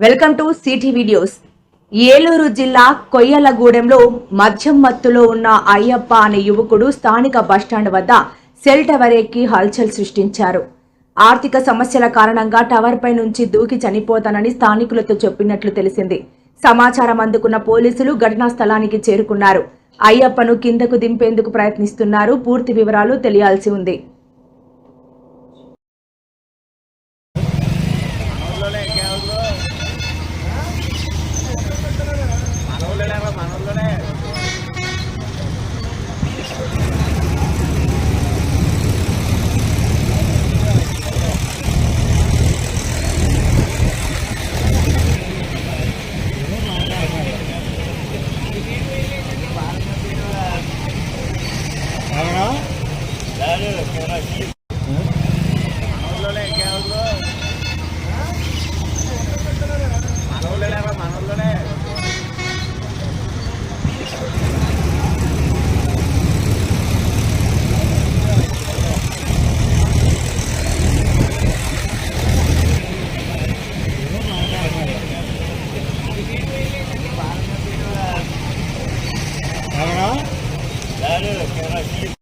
Welcome to city videos Eluru జిల్లా కొయ్యలగూడెంలో మద్యం మత్తులో ఉన్న అయ్యప్ప అనే యువకుడు స్థానిక బస్టాండ్ వద్ద సెల్ టవర్ ఎక్కి హల్చల్ సృష్టించారు. ఆర్థిక సమస్యల కారణంగా టవర్ పై నుంచి దూకి చనిపోతానని స్థానికులతో చెప్పినట్లు తెలిసింది. సమాచారం అందుకున్న పోలీసులు ఘటనా స్థలానికి చేరుకున్నారు. అయ్యప్పను కిందకు దింపేందుకు ప్రయత్నిస్తున్నారు. పూర్తి వివరాలు తెలియాల్సి ఉంది. പറഞ്ഞേ I don't know. That is, can અરે